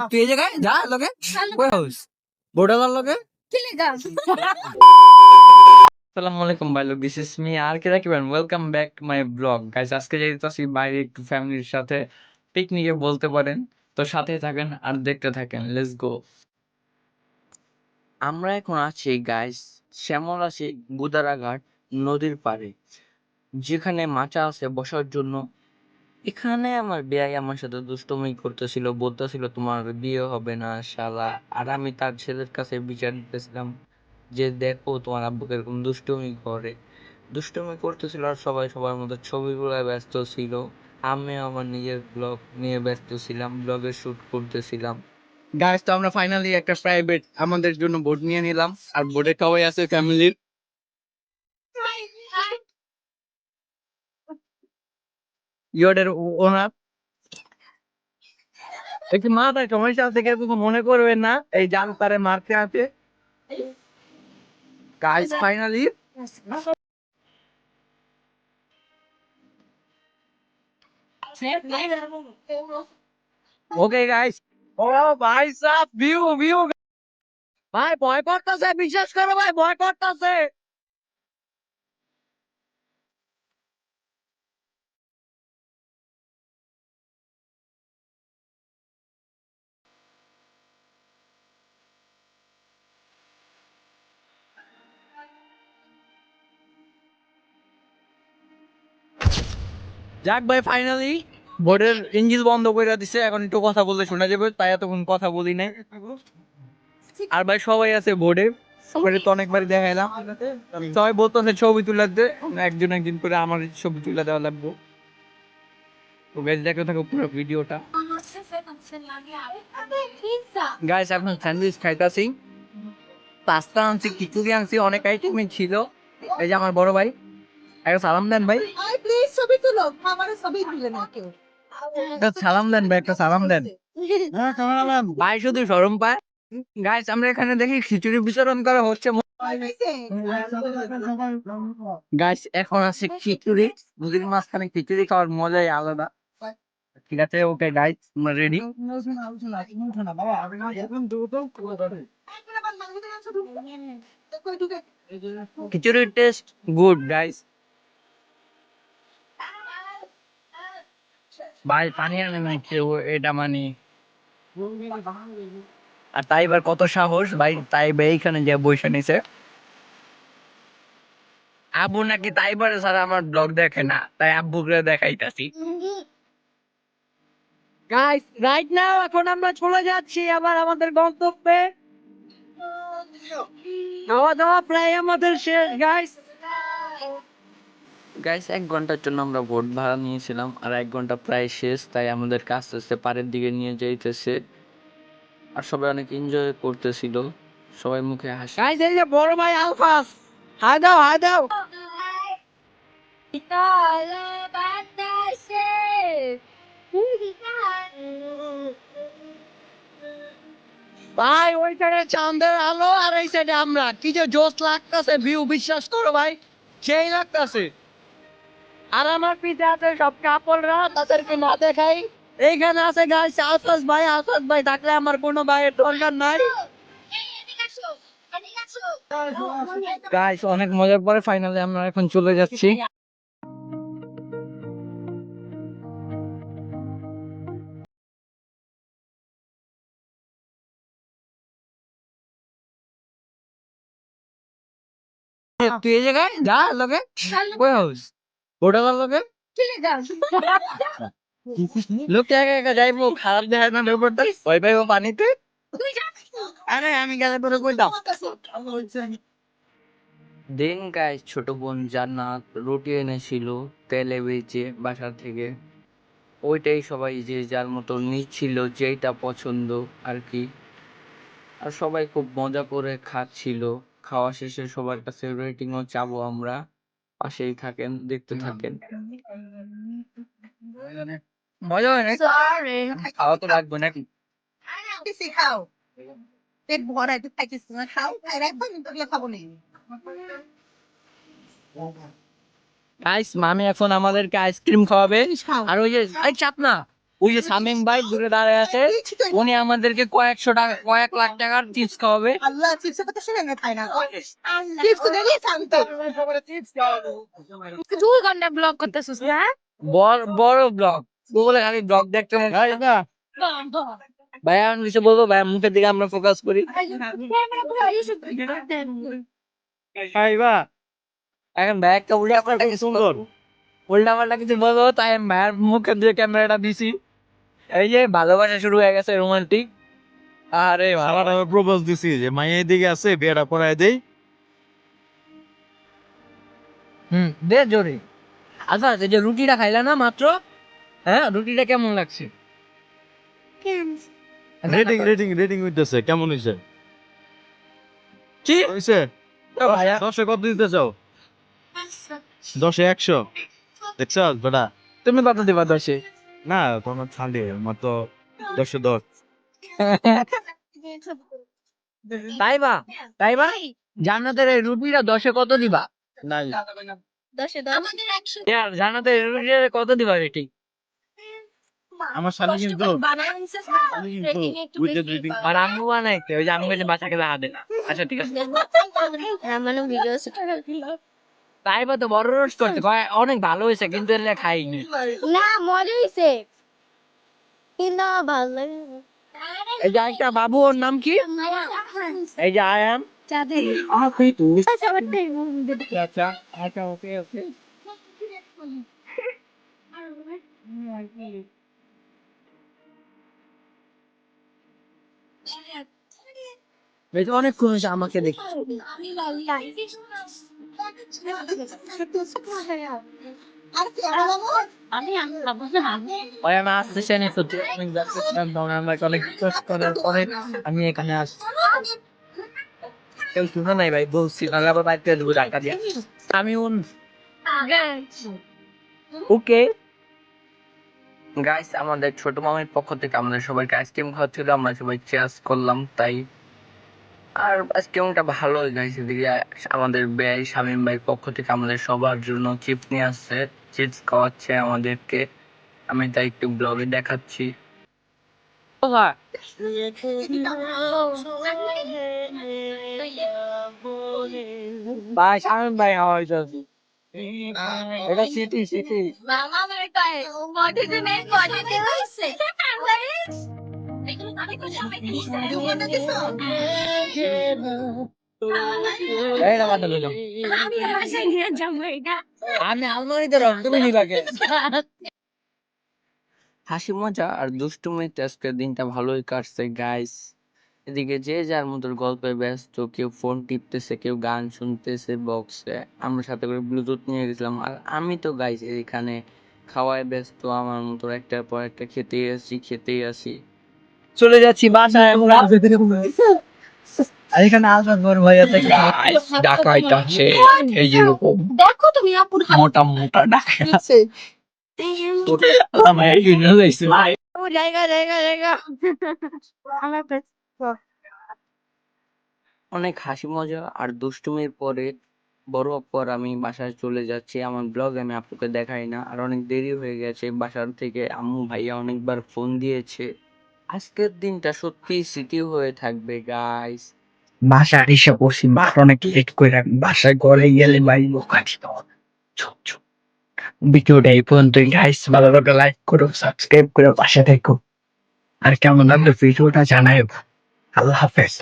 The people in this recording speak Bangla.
তুই এই জায়গায়? যা লগে। কই হাউস বোর্ডালার লগে? আসসালামু আলাইকুম ভাই লোক this is me R K রাখবেন welcome back my vlog guys আজকে যাইতেছি বাইরে একটু ফ্যামিলির সাথে পিকনিকে বলতে পারেন। তো সাথে থাকেন আর দেখতে থাকেন। লেটস গো আমরা এখন আছি গাইস শ্যামল আছে বুদারাঘাট নদীর পাড়ে। যেখানে মাচা আছে বসার জন্য। এখানে আমার বিয়াই আমার সাথে দুষ্টুমি করতেছিল, বলতেছিল, তোমার বিয়ে হবে না, শালা। আর আমি তার ছেলের কাছে বিচার দিতেছিলাম যে, দেখো, তোমার আব্বুকে এরকম দুষ্টুমি করে। দুষ্টুমি করতেছিল আর সবাই সবার মতো ছবিগুলো ব্যস্ত ছিল। আমি আমার নিজের ব্লগ নিয়ে ব্যস্ত ছিলাম ব্লগের শুট করতেছিলাম। গাইস তো আমরা ফাইনালি একটা প্রাইভেট আমাদের জন্য বোট নিয়ে নিলাম। আর বোটে সবাই আছে ফ্যামিলির ইয়ডের ওনার একটু মাথায় সমস্যা আছে, কেউ কিছু মনে করবেন না। এই জান তারে মারতে আছে। গাইস ফাইনালি ওকে গাইস ও ভাই সাহেব ভিউ ভিউ ভাই ভয় করতেছে বিশ্বাস করো ভাই ভয় করতেছে যাক ভাই ফাইনালি বোর্ডের ইঞ্জিন বন্ধ করে দিছে, এখন একটু কথা বলতে শোনা যাবে, তাই এতক্ষণ কথা বলি নাই। আর ভাই, সবাই আছে বোর্ডে সবাই তো অনেকবারই দেখাইলাম। সবাই বলতেছে ছবি তুলাতে একজন একদিন করে আমার ছবি তুলে দেওয়া লাগবে। তো গাইজ দেখে থাকো পুরো ভিডিওটা। গাইস এখন স্যান্ডউইচ খাইতাছি। পাস্তা আনছি, খিচুড়ি আনছি, অনেক আইটেমই ছিল। এই যে আমার বড় ভাই। একটা সালাম দেন ভাই। প্লিজ ছবি তুলো। আমার ছবি তুলে না কেউ। একটা সালাম দেন ভাই একটা সালাম দেন। ভাই শুধু শরম পায়। গাইস আমরা এখানে দেখি খিচুড়ি বিতরণ করা হচ্ছে। গাইস এখন আছে খিচুড়ি। নদীর মাঝখানে খিচুড়ি খাওয়ার মজাই আলাদা। ঠিক আছে ওকে গাইস আমরা রেডি খিচুড়ির টেস্ট গুড গাইস ভাই পানি আনে না কেউ এটা মানে। আর তাই এবার কত সাহস? ভাই তাই এইখানে যে বসে নিছে। আব্বু নাকি তাই পারে স্যার আমার ব্লগ দেখে না তাই আব্বুকে দেখাইতাছি। গাইস রাইট নাও এখন আমরা চলে যাচ্ছি আবার আমাদের গন্তব্যে। খাওয়া দাওয়া প্রায় আমাদের শেষ গাইস গাইস এক ঘণ্টার জন্য আমরা বোট ভাড়া নিয়েছিলাম আর এক ঘণ্টা প্রায় শেষ, তাই আমাদের আস্তে আস্তে পাড়ের দিকে নিয়ে যাইতেছে। আর সবাই অনেক এনজয় করতেছিল। সবাই মুখে হাসি। গাইস এই যে বড় ভাই আলফাস হাই দাও হাই দাও। ভাই, ওই সাইডে চাঁদের আলো আর এই সাইডে আমরা। কি যে জোশ লাগতেছে ভিউ বিশ্বাস করো ভাই। সেই লাগতেছে। আর আমার পিছে আছে সব কাপড়রা তাদেরকে না দেখাই। এইখানে আছে গাইস আসাদ ভাই আসাদ ভাই থাকলে আমার কোনো ভাইয়ের দরকার নাই। গাইস অনেক মজার পরে ফাইনালি আমরা এখন চলে যাচ্ছি। তুই এই জায়গায় যা লগে কই হাউস হোটেলের লগে? লোক একা একা যাইবো, খারাপ দেখা না ব্যাপারটা ভয় পাইবো পানিতে? আরে, আমি গেলে তোরে কইতাম দিন গাইস ছোট বোন জান্নাত, রুটি এনেছিল, তেলে বেচে বাসা থেকে। ওইটাই সবাই যে যার মতো নিচ্ছিল যেটা পছন্দ আর কি। আর সবাই খুব মজা করে খাচ্ছিল। খাওয়া শেষে সবার কাছে রেটিংও চাবো আমরা। পাশেই থাকেন দেখতে থাকেন। মজা হয় না সরি খাওয়া তো লাগবে নাকি? খাও। পেট ভরাই তো খাইছিস না? খাও আর একবার তোকে খাব নি গাইস মামি এখন আমাদেরকে আইসক্রিম খাওয়াবে। আর ওই যে চাপ না ওই যে শামিম ভাই দূরে দাঁড়ায় আছে উনি আমাদেরকে কয়েকশো টাকা কয়েক লাখ টাকার টিপস খাওয়াবে। আল্লাহ কথা শুনে না? না দুই ঘণ্টা ব্লগ করতেছিস না বড় বড় ব্লগ বলে খালি ব্লগ দেখতে মন না। ভাইয়া আমি কিছু বলব? ভাইয়া মুখের দিকে আমরা ফোকাস করি। ভাইবা এখন ভাই একটা উল্টা পাল্টা কিছু উল্টা পাল্টা কিছু বলব তাই আমি ভাইয়ের মুখের দিকে ক্যামেরাটা দিছি। এই যে ভালোবাসা শুরু হয়ে গেছে রোমান্টিক আরে আমার আমি প্রপোজ দিছি যে মাইয়া এদিকে আছে বিয়েটা দেই। হুম দে জোরে। আচ্ছা এই যে রুটিটা খাইলা না মাত্র? হ্যাঁ রুটিটা কেমন লাগছে? রেটিং রেটিং রেটিং হইতেছে কেমন হইছে? কি? হইছে? ভাইয়া। দশে কত দিতে চাও? দশে একশো। দেখছ বেটা? তুমি কত দিবা দশে? না তোমার খালি আমার তো দশে দশ। তাই বা তাই বা জান্নাতের এই রুটিটা দশে কত দিবা? না ইয়ার জান্নাতের কত দিবা আমার কিন্তু। আর আম্মু বানাইতে ওই যে আম্মু কাছে বাচ্চাকে দেখা দেনা আচ্ছা ঠিক আছে। আমার ভিডিও তাই বা তো বড় রোস্ট করতে কয় অনেক ভালো হয়েছে কিন্তু এটা খাইনি না মজা হয়েছে কিন্তু ভালো লাগে এই যে একটা বাবু ওর নাম কি? এই যে সবারটাই মন্দির। আচ্ছা আচ্ছা অনেকক্ষণ হয়েছে আমাকে দেখি আমি এখানে কেউ নাই ভাই বলছি বাড়িতে দেবো টাকা দিয়ে আমি ওকে গাইস আমাদের ছোট মামের পক্ষ থেকে আমাদের সবাইকে আইসক্রিম খাওয়াচ্ছিল আমরা সবাই চেয়ার্স করলাম, তাই আর আইসক্রিমটা ভালো গাইস এদিকে আমাদের ব্যয় শামীম ভাইয়ের পক্ষ থেকে আমাদের সবার জন্য চিপস নিয়ে আসছে। চিপস খাওয়াচ্ছে আমাদেরকে। আমি তাই একটু ব্লগে দেখাচ্ছি। ভাই শামীম ভাই এটা সিটি সিটি মামা আমার কয় বডিতে নেই বডিতে হইছে এইটা মাথা লইলাম হাসি মজা আর দুষ্টুমিতে আজকের দিনটা ভালোই কাটছে গাইস এদিকে যে যার মতো গল্পে ব্যস্ত, কেউ ফোন টিপতেছে, কেউ গান শুনতেছে বক্সে আমরা সাথে করে ব্লুটুথ নিয়ে গেছিলাম। আর আমি তো গাইস এখানে খাওয়ায় ব্যস্ত, আমার মতো একটার পর একটা খেতেই আসি খেতেই আসি। চলে যাচ্ছি বাসায় আর এখানে আসার পর আছে এই দেখো তুমি মোটা মোটা অনেক হাসি মজা আর দুষ্টুমির পরে বড় পর আমি বাসায় চলে যাচ্ছি। আমার ব্লগ আমি আপুকে দেখাই না। আর অনেক দেরি হয়ে গেছে। বাসার থেকে আম্মু ভাইয়া অনেকবার ফোন দিয়েছে। আজকের দিনটা সত্যি স্মৃতি হয়ে থাকবে গাইস বাসার এসে বসি বার অনেক লেট করে বাসায় ঘরে গেলে ভাই বোকা দিত। ভিডিওটা এই পর্যন্ত গাইস ভালো লাগলে লাইক করো সাবস্ক্রাইব করে, পাশে থেকো। আর কেমন লাগল ভিডিওটা জানাই আল্লাহ হাফেজ।